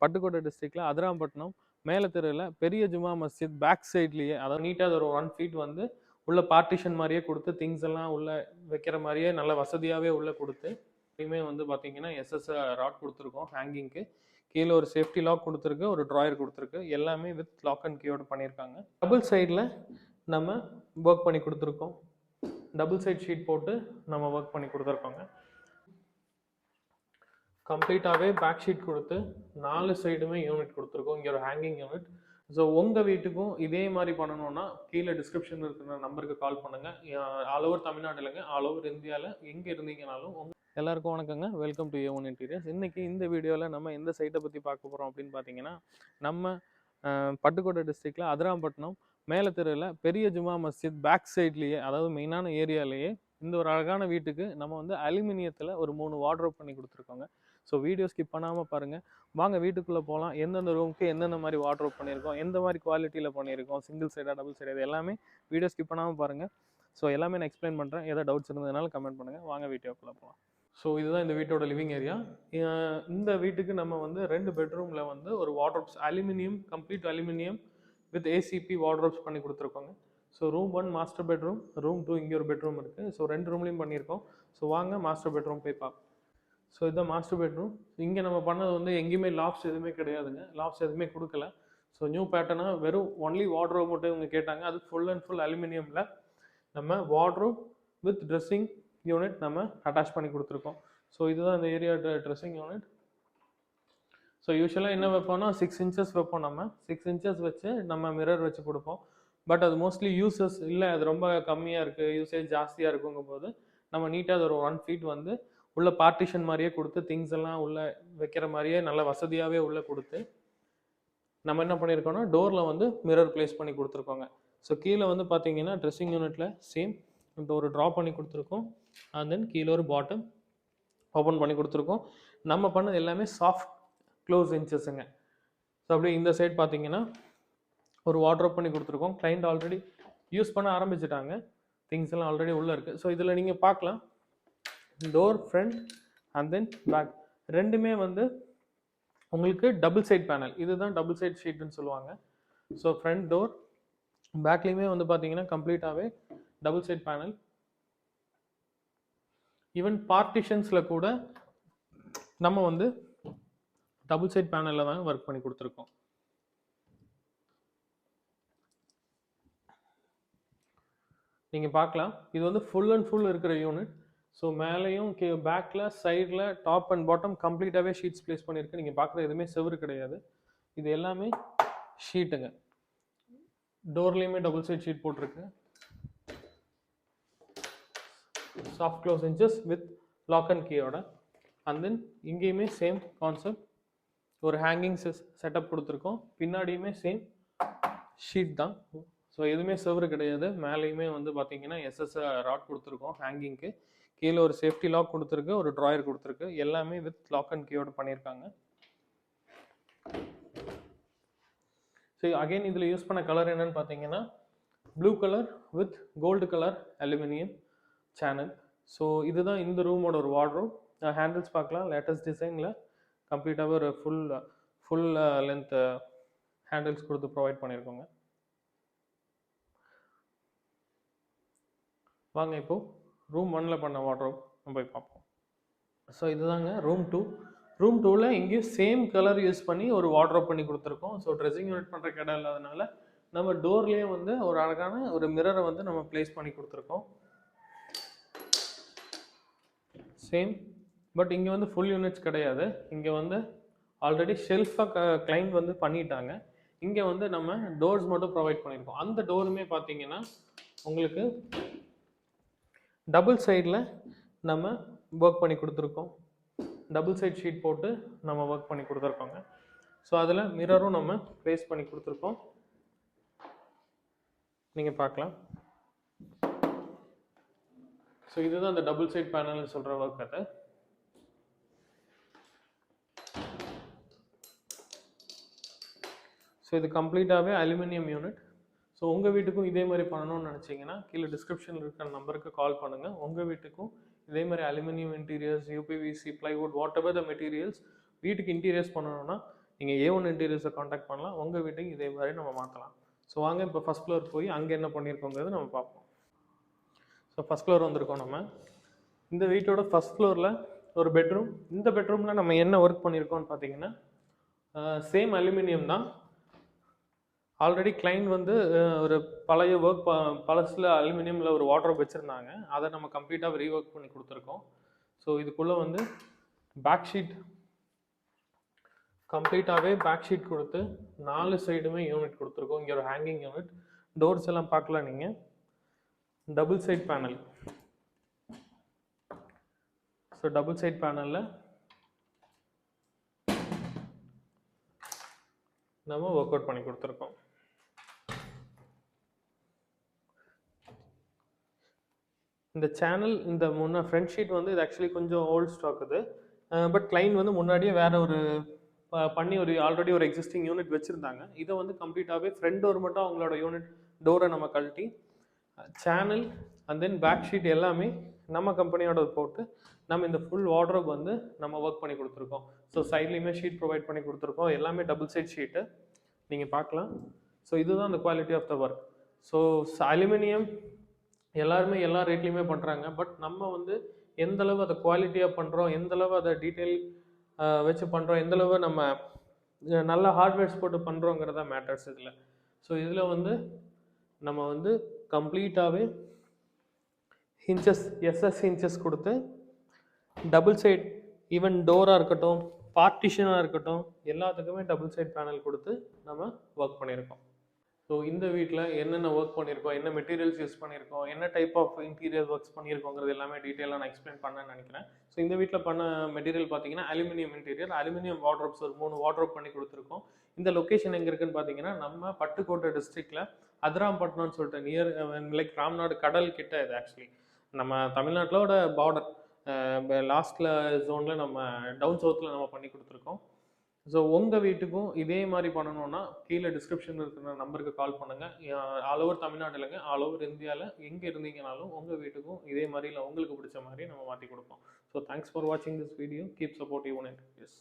பட்டுக்கோட்டை டிஸ்ட்ரிக்டில் அதிராம்பட்டினம் மேல தெருவில் பெரிய ஜுமா மஸ்ஜித் பேக் சைட்லேயே அதாவது நீட்டாக ஒரு ஒன் ஃபீட் வந்து உள்ள பார்ட்டிஷன் மாதிரியே கொடுத்து திங்ஸ் எல்லாம் உள்ளே வைக்கிற மாதிரியே நல்ல வசதியாகவே உள்ளே கொடுத்து எப்பயுமே வந்து பார்த்தீங்கன்னா எஸ்எஸ் ராட் கொடுத்துருக்கோம் ஹேங்கிங்க்கு கீழே ஒரு சேஃப்டி லாக் கொடுத்துருக்கு ஒரு ட்ராயர் கொடுத்துருக்கு. எல்லாமே வித் லாக் அண்ட் கீயோடு பண்ணியிருக்காங்க. டபுள் சைடில் நம்ம ஒர்க் பண்ணி கொடுத்துருக்கோம். டபுள் சைட் ஷீட் போட்டு நம்ம ஒர்க் பண்ணி கொடுத்துருக்கோங்க. கம்ப்ளீட்டாகவே பேக் ஷீட் கொடுத்து நாலு சைடுமே யூனிட் கொடுத்துருக்கோம். இங்கே ஒரு ஹேங்கிங் யூனிட் ஸோ உங்கள் வீட்டுக்கும் இதே மாதிரி பண்ணணும்னா கீழே டிஸ்கிரிப்ஷன் இருக்கிற நம்பருக்கு கால் பண்ணுங்கள் ஆல் ஓவர் தமிழ்நாடு இல்லைங்க ஆல் ஓவர் இந்தியாவில் எங்கே இருந்தீங்கனாலும் உங்க எல்லாருக்கும் வணக்கங்க. Welcome to A one interiors இன்றைக்கி இந்த வீடியோவில் நம்ம எந்த சைட்டை பற்றி பார்க்க போகிறோம் அப்படின்னு பார்த்தீங்கன்னா நம்ம பட்டுக்கோட்டை டிஸ்ட்ரிக்டில் அதிராம்பட்டினம் மேலே தெருவில் பெரிய ஜுமா மஸ்ஜித் பேக் சைட்லேயே அதாவது மெயினான ஏரியாலேயே இந்த ஒரு அழகான வீட்டுக்கு நம்ம வந்து அலுமினியத்தில் ஒரு மூணு வார்ட்ரோப் பண்ணி கொடுத்துருக்கோங்க. ஸோ வீடியோ ஸ்கிப் பண்ணாமல் பாருங்கள் வாங்க வீட்டுக்குள்ளே போகலாம் எந்தெந்த ரூமுக்கு எந்தெந்த மாதிரி வார்ட்ரோப் பண்ணியிருக்கோம் எந்த மாதிரி குவாலிட்டியில் பண்ணியிருக்கோம் சிங்கிள் சைடாக டபுள் சைடு இது எல்லாமே வீடியோ ஸ்கிப் பண்ணாமல் பாருங்கள் ஸோ எல்லாமே நான் எக்ஸ்பிளைன் பண்ணுறேன் ஏதாவது டவுட்ஸ் இருந்ததுனால கமெண்ட் பண்ணுங்கள் வாங்க வீடியோக்குள்ளே போகலாம் ஸோ இதுதான் இந்த வீட்டோட லிவிங் ஏரியா இந்த வீட்டுக்கு நம்ம வந்து ரெண்டு பெட்ரூமில் வந்து ஒரு wardrobes aluminium complete aluminium with ACP wardrobes பண்ணி கொடுத்துருக்கோங்க. So room one master bedroom room two இங்கே ஒரு பெட்ரூம் இருக்குது ஸோ ரெண்டு ரூம்லேயும் பண்ணியிருக்கோம். ஸோ வாங்க மாஸ்டர் பெட்ரூம் போய் பார்ப்போம் ஸோ இதுதான் மாஸ்டர் பெட்ரூம் இங்கே நம்ம பண்ணது வந்து எங்கேயுமே லாப்ஸ் எதுவுமே கிடையாதுங்க. லாப்ஸ் எதுவுமே கொடுக்கல. ஸோ நியூ பேட்டர்னாக வெறும் ஒன்லி வார்ட்ரோப் மட்டும் இவங்க கேட்டாங்க. அது ஃபுல் அண்ட் ஃபுல் அலுமினியமில் நம்ம வார்ட்ரோப் வித் ட்ரெஸ்ஸிங் யூனிட் நம்ம அட்டாச் பண்ணி கொடுத்துருக்கோம். ஸோ இதுதான் இந்த ஏரியா ட்ரெஸ்ஸிங் யூனிட் ஸோ யூஸ்வலாக என்ன வைப்போம்னா சிக்ஸ் இன்ச்சஸ் வைப்போம் நம்ம. சிக்ஸ் இன்ச்சஸ் வச்சு நம்ம மிரர் வச்சு கொடுப்போம். பட் அது மோஸ்ட்லி யூசஸ் இல்லை. அது ரொம்ப கம்மியாக இருக்குது யூசேஜ் ஜாஸ்தியாக இருக்குங்கும் போது நம்ம நீட்டாக அது ஒரு ஒன் ஃபீட் வந்து உள்ள பார்ட்டிஷன் மாதிரியே கொடுத்து திங்ஸ் எல்லாம் உள்ள வைக்கிற மாதிரியே நல்ல வசதியாகவே உள்ள கொடுத்து நம்ம என்ன பண்ணியிருக்கோம்னா டோரில் வந்து மிரர் ப்ளேஸ் பண்ணி கொடுத்துருக்கோங்க. ஸோ கீழே வந்து பார்த்தீங்கன்னா ட்ரெஸ்ஸிங் யூனிட்டில் சேம் இப்போ ஒரு ட்ரா பண்ணி கொடுத்துருக்கோம். அண்ட் தென் கீழே ஒரு பாட்டம் ஓப்பன் பண்ணி கொடுத்துருக்கோம். நம்ம பண்ணது எல்லாமே சாஃப்ட் க்ளோஸ் இன்ச்சஸுங்க ஸோ அப்படியே இந்த சைட் பார்த்தீங்கன்னா ஒரு வாட்ரோப் பண்ணி கொடுத்துருக்கோம். கிளைண்ட் ஆல்ரெடி யூஸ் பண்ண ஆரம்பிச்சிட்டாங்க. திங்ஸ் எல்லாம் ஆல்ரெடி உள்ளே இருக்குது ஸோ இதில் நீங்கள் பார்க்கலாம். Door front and then back ரெண்டுமே வந்து உங்களுக்கு டபுள் சைட் பேனல் இதுதான் டபுள் சைட் ஷீட்னு சொல்லுவாங்க. ஸோ ஃப்ரண்ட் டோர் பேக்லேயுமே வந்து பார்த்தீங்கன்னா கம்ப்ளீட்டாகவே டபுள் சைட் பேனல் ஈவன் பார்ட்டிஷன்ஸில் கூட நம்ம வந்து டபுள் சைட் பேனலில் தான் ஒர்க் பண்ணி கொடுத்துருக்கோம். நீங்கள் பார்க்கலாம். இது வந்து ஃபுல் அண்ட் ஃபுல் இருக்கிற யூனிட் ஸோ மேலேயும் கே பேக்கில் சைடில் டாப் அண்ட் பாட்டம் கம்ப்ளீட்டாகவே ஷீட்ஸ் ப்ளேஸ் பண்ணியிருக்கு நீங்கள் பார்க்குற எதுவுமே செவரு கிடையாது. இது எல்லாமே ஷீட்டுங்க டோர்லேயுமே டபுள் சைட் ஷீட் போட்டிருக்கு. Soft close inches with lock and கீயோட and then இங்கேயுமே சேம் கான்செப்ட் ஒரு ஹேங்கிங் செட்டப் கொடுத்துருக்கோம். பின்னாடியுமே சேம் ஷீட் தான். ஸோ எதுவுமே செவரு கிடையாது. மேலேயுமே வந்து பார்த்தீங்கன்னா எஸ்எஸ் ராட் கொடுத்துருக்கோம் ஹேங்கிங்க்கு கீழே ஒரு சேஃப்டி லாக் கொடுத்துருக்கு ஒரு ட்ராயர் கொடுத்துருக்கு. எல்லாமே வித் லாக் அண்ட் கீயோடு பண்ணியிருக்காங்க. ஸோ அகைன் இதில் யூஸ் பண்ண கலர் என்னன்னு பார்த்தீங்கன்னா blue colour with gold colour aluminium channel so இதுதான் இந்த ரூமோட ஒரு வார்ட்ரோப் ஹேண்டில்ஸ் பார்க்கலாம். லேட்டஸ்ட் டிசைனில் கம்ப்ளீட்டாகவே ஒரு ஃபுல் ஃபுல் லென்த் ஹேண்டில்ஸ் கொடுத்து ப்ரொவைட் பண்ணியிருக்கோங்க. வாங்க இப்போது ரூம் ஒன்னில் பண்ண வாட்ரோப் நம்ம போய் பார்ப்போம். ஸோ இதுதாங்க ரூம் டூ ரூம் டூவில் இங்கேயும் சேம் கலர் யூஸ் பண்ணி ஒரு வாட்ரோப் பண்ணி கொடுத்துருக்கோம். ஸோ ட்ரெஸ்ஸிங் யூனிட் பண்ணுற கடை இல்லாதனால நம்ம டோர்லேயே வந்து ஒரு அழகான ஒரு மிரரை வந்து நம்ம ப்ளேஸ் பண்ணி கொடுத்துருக்கோம். சேம் பட் இங்கே வந்து ஃபுல் யூனிட்ஸ் கிடையாது. இங்கே வந்து ஆல்ரெடி ஷெல்ஃபாக கிளைண்ட் வந்து பண்ணிட்டாங்க. இங்கே வந்து நம்ம டோர்ஸ் மட்டும் ப்ரொவைட் பண்ணியிருக்கோம் அந்த டோருமே பார்த்தீங்கன்னா உங்களுக்கு டபுள் சைடில் நம்ம ஒர்க் பண்ணி கொடுத்துருக்கோம். டபுள் சைட் ஷீட் போட்டு நம்ம ஒர்க் பண்ணி கொடுத்துருக்கோங்க. ஸோ அதில் மிரரும் நம்ம ப்ளேஸ் பண்ணி கொடுத்துருக்கோம். நீங்கள் பார்க்கலாம். ஸோ இதுதான் அந்த டபுள் சைட் பேனல்னு சொல்கிற ஒர்க் அது. ஸோ இது கம்ப்ளீட்டாகவே அலுமினியம் யூனிட் ஸோ உங்கள் வீட்டுக்கும் இதே மாதிரி பண்ணணும்னு நினச்சிங்கன்னா கீழே டிஸ்கிரிப்ஷனில் இருக்கிற நம்பருக்கு கால் பண்ணுங்கள் உங்கள் வீட்டுக்கும் இதே மாதிரி aluminium interiors UPVC plywood whatever the materials வீட்டுக்கு இன்டீரியர்ஸ் பண்ணணும்னா நீங்கள் ஏ ஒன் இன்டீரியர்ஸை காண்டாக்ட் பண்ணலாம். உங்கள் வீட்டுக்கு இதே மாதிரி நம்ம மாற்றலாம் ஸோ வாங்க இப்போ ஃபஸ்ட் ஃப்ளோர் போய் அங்கே என்ன பண்ணியிருக்கோங்கிறது நம்ம பார்ப்போம். ஸோ ஃபஸ்ட் ஃப்ளோர் வந்திருக்கோம் நம்ம. இந்த வீட்டோட ஃபஸ்ட் ஃப்ளோரில் ஒரு பெட்ரூம் இந்த பெட்ரூமில் நம்ம என்ன ஒர்க் பண்ணியிருக்கோம்னு பார்த்தீங்கன்னா சேம் அலுமினியம் தான். ஆல்ரெடி கிளைண்ட் வந்து ஒரு பழைய ஒர்க் ப பழசில் அலுமினியமில் ஒரு வாட்டர் வச்சுருந்தாங்க. அதை நம்ம கம்ப்ளீட்டாக ரீஒர்க் பண்ணி கொடுத்துருக்கோம். ஸோ இதுக்குள்ளே வந்து பேக் ஷீட் கம்ப்ளீட்டாகவே பேக் ஷீட் கொடுத்து நாலு சைடுமே யூனிட் கொடுத்துருக்கோம். இங்கே ஒரு ஹேங்கிங் யூனிட் டோர்ஸ் எல்லாம் பார்க்கலாம் நீங்கள் double side panel so double side பேனலில் நம்ம ஒர்க் அவுட் பண்ணி கொடுத்துருக்கோம். இந்த சேனல் இந்த முன்ன ஃப்ரண்ட் ஷீட் வந்து இது ஆக்சுவலி கொஞ்சம் ஓல்ட் ஸ்டாக் இது பட் கிளைண்ட் வந்து முன்னாடியே வேற ஒரு ப- பண்ணி ஒரு ஆல்ரெடி ஒரு எக்ஸிஸ்டிங் யூனிட் வச்சுருந்தாங்க. இதை வந்து கம்ப்ளீட்டாகவே ஃப்ரண்ட் டோர் மட்டும் அவங்களோட யூனிட் டோரை நம்ம கழட்டி channel and then back sheet எல்லாமே நம்ம கம்பெனியோட போட்டு நம்ம இந்த ஃபுல் வார்ட்ரோப் வந்து நம்ம ஒர்க் பண்ணி கொடுத்துருக்கோம். ஸோ சைட்லேயுமே ஷீட் ப்ரொவைட் பண்ணி கொடுத்துருக்கோம். எல்லாமே டபுள் சைட் ஷீட்டு நீங்கள் பார்க்கலாம். ஸோ இதுதான் அந்த quality of the work so aluminium எல்லாருமே எல்லா ரேட்லேயுமே பண்ணுறாங்க பட் நம்ம வந்து எந்த அளவு அதை குவாலிட்டியாக பண்ணுறோம் எந்த அளவு அதை டீட்டெயில் வச்சு பண்ணுறோம் எந்த அளவு நம்ம நல்ல ஹார்ட்வேர்ஸ் போட்டு பண்ணுறோங்கிறதா மேட்டர்ஸ் இதில். ஸோ இதில் வந்து நம்ம வந்து கம்ப்ளீட்டாகவே ஹின்ச்சஸ் எஸ்எஸ் ஹின்ச்சஸ் கொடுத்து டபுள் சைட் ஈவன் டோராக இருக்கட்டும் பார்ட்டிஷனாக இருக்கட்டும் எல்லாத்துக்குமே டபுள் சைட் பேனல் கொடுத்து நம்ம ஒர்க் பண்ணியிருக்கோம். ஸோ இந்த வீட்டில் என்னென்ன ஒர்க் பண்ணியிருக்கோம் என்ன மெட்டீரியல்ஸ் யூஸ் பண்ணியிருக்கோம் என்ன டைப் ஆஃப் இன்டீரியர் ஒர்க்ஸ் பண்ணியிருக்கோங்கிறது எல்லாமே டீட்டெயிலாக நான் எக்ஸ்பிளைன் பண்ணேன்னு நினைக்கிறேன். ஸோ இந்த வீட்டில் பண்ண மெட்டீரியல் பார்த்தீங்கன்னா அலுமினியம் இன்டீரியர் அலுமினியம் வாட்ரோப்ஸ் ஒரு மூணு வாட்ரோப் பண்ணி கொடுத்துருக்கோம். இந்த லொக்கேஷன் எங்கே இருக்குன்னு பார்த்தீங்கன்னா நம்ம பட்டுக்கோட்டை டிஸ்ட்ரிக்டில் அதிராம்பட்டினம்னு சொல்லிட்டு நியர் லைக் uh, ராம்நாடு கடல் கிட்ட இது ஆக்சுவலி நம்ம தமிழ்நாட்டிலோட பார்டர் uh, லாஸ்ட்டில் ஜோனில் நம்ம டவுன் சவுத்தில் நம்ம பண்ணி கொடுத்துருக்கோம். ஸோ உங்கள் வீட்டுக்கும் இதே மாதிரி பண்ணணும்னா கீழே டிஸ்கிரிப்ஷன் இருக்கிற நம்பருக்கு கால் பண்ணுங்கள் ஆல் ஓவர் தமிழ்நாடு இல்லைங்க ஆல் ஓவர் இந்தியாவில் எங்கே இருந்தீங்கனாலும் உங்கள் வீட்டுக்கும் இதே மாதிரி இல்லை உங்களுக்கு பிடிச்ச மாதிரி நம்ம மாற்றி கொடுப்போம். ஸோ தேங்க்ஸ் ஃபார் வாட்சிங் this video keep support unit S